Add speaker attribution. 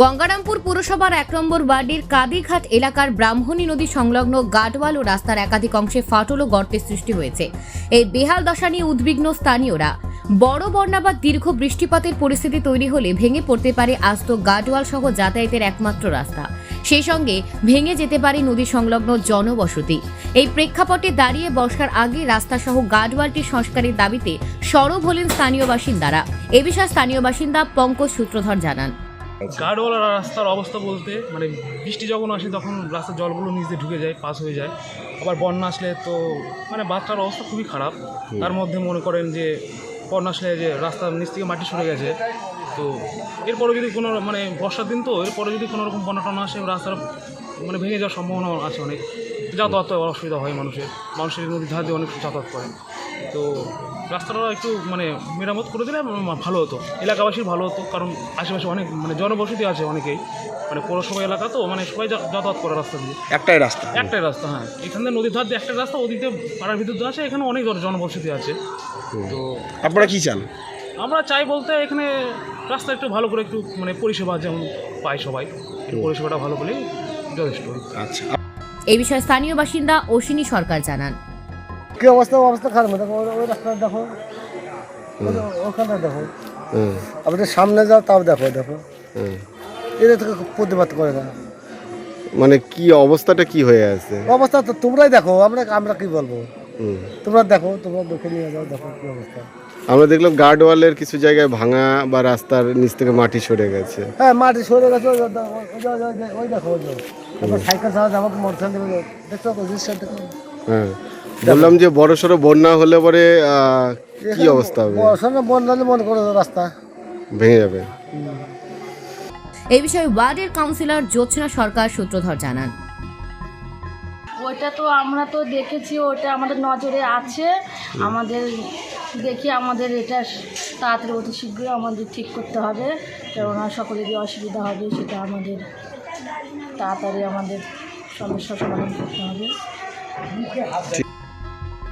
Speaker 1: গঙ্গারামপুর পুরসভার এক নম্বর ওয়ার্ডের কাদিঘাট এলাকার ব্রাহ্মণী নদী সংলগ্ন গাডওয়াল ও রাস্তার একাধিক অংশে ফাটল ও গর্তের সৃষ্টি হয়েছে। এই বেহাল দশা নিয়ে উদ্বিগ্ন স্থানীয়রা। বড় বন্যা বা দীর্ঘ বৃষ্টিপাতের পরিস্থিতি তৈরি হলে ভেঙে পড়তে পারে আস্ত গাডওয়াল সহ যাতায়াতের একমাত্র রাস্তা। সেই সঙ্গে ভেঙে যেতে পারে নদী সংলগ্ন জনবসতি। এই প্রেক্ষাপটে দাঁড়িয়ে বর্ষার আগে রাস্তা সহ গাডওয়ালটি সংস্কারের দাবিতে সরব হলেন স্থানীয় বাসিন্দারা। এ বিষয়ে স্থানীয় বাসিন্দা পঙ্কজ সূত্রধর জানান।
Speaker 2: গার্ডওয়ালা রাস্তার অবস্থা বলতে মানে বৃষ্টি যখন আসে তখন রাস্তার জলগুলো নিচে ঢুকে যায় পাস হয়ে যায়। আবার বন্যা আসলে তো মানে বাচ্চার অবস্থা খুবই খারাপ। তার মধ্যে মনে করেন যে বন্যা আসলে যে রাস্তার নিচ থেকে মাটি সরে গেছে। তো এরপরে যদি কোনো মানে বর্ষার দিন তো এরপরে যদি কোনো রকম বন্যা টন্যা আসে রাস্তার মানে ভেঙে যাওয়ার সম্ভাবনা আছে অনেক। যাতায়াত অসুবিধা হয় মানুষের। মানুষের নদীর ধার দিয়ে অনেক যাতায়াত করে। তো রাস্তাটা একটু মানে মেরামত করে দিলে ভালো হতো। এলাকাবাসীর ভালো হতো কারণ আশেপাশে অনেক মানে জনবসতি আছে অনেকেই। মানে পৌরসভা এলাকা তো মানে সবাই যাতায়াত করে রাস্তা দিয়ে।
Speaker 3: একটাই রাস্তা।
Speaker 2: একটাই রাস্তা হ্যাঁ। এখান থেকে নদীর ধার দিয়ে একটাই রাস্তা ওদিকে পাড়ার ভিতর আছে এখানে অনেক জনবসতি আছে। তো
Speaker 3: আপনারা কি চান?
Speaker 2: আমরা চাই বলতে এখানে রাস্তা একটু ভালো করে একটু মানে পরিষেবা যেমন পায় সবাই পরিষেবাটা ভালো হলেই যথেষ্ট।
Speaker 3: আচ্ছা।
Speaker 1: এই বিষয়ে স্থানীয় বাসিন্দা অশ্বিনী সরকার জানান।
Speaker 4: কি অবস্থা? অবস্থা খারাপ। দেখো ওই- রাস্তাটা দেখো। ওখানটা দেখো। আপনি সামনে যাও তাও দেখো দেখো। এটা থেকে প্রতিবাদ করে না।
Speaker 3: মানে কি অবস্থাটা কি হয়ে আছে?
Speaker 4: অবস্থা তো তোমরাই দেখো আমরা আমরা কি বলব?
Speaker 3: হুম।
Speaker 4: তোমরা দেখো তোমরা দেখে নিয়ে যাও দেখো কি অবস্থা।
Speaker 3: আমরা দেখলাম গার্ড ওয়ালের কিছু জায়গায় ভাঙা বা রাস্তার নিচ থেকে মাটি সরে গেছে।
Speaker 4: হ্যাঁ মাটি সরে গেছে ওই দেখো ওই। তারপর সাইকেল চালাতে আমাকে মোটরসাইকেল দেখছ দেখো।
Speaker 3: হ্যাঁ। বললাম যে বড় সড়ো বন্যা হলে পরে আহ, কি অবস্থা হবে?
Speaker 4: বর্ষণে বন্যালে মনে করো রাস্তা।
Speaker 3: ভেঙে যাবে।
Speaker 1: এই বিষয়ে ওয়ার্ডের কাউন্সিলর জ্যোৎস্না সরকার সূত্রধর জানান।
Speaker 5: ওইটা তো আমরা তো দেখেছি ওটা আমাদের নজরে আছে। আমাদের দেখি আমাদের এটা তাড়াতাড়ি অতি শীঘ্রই আমাদের ঠিক করতে হবে কেননা সকলেরই অসুবিধা হবে সেটা আমাদের তাড়াতাড়ি আমাদের সমস্যা সমাধান করতে হবে।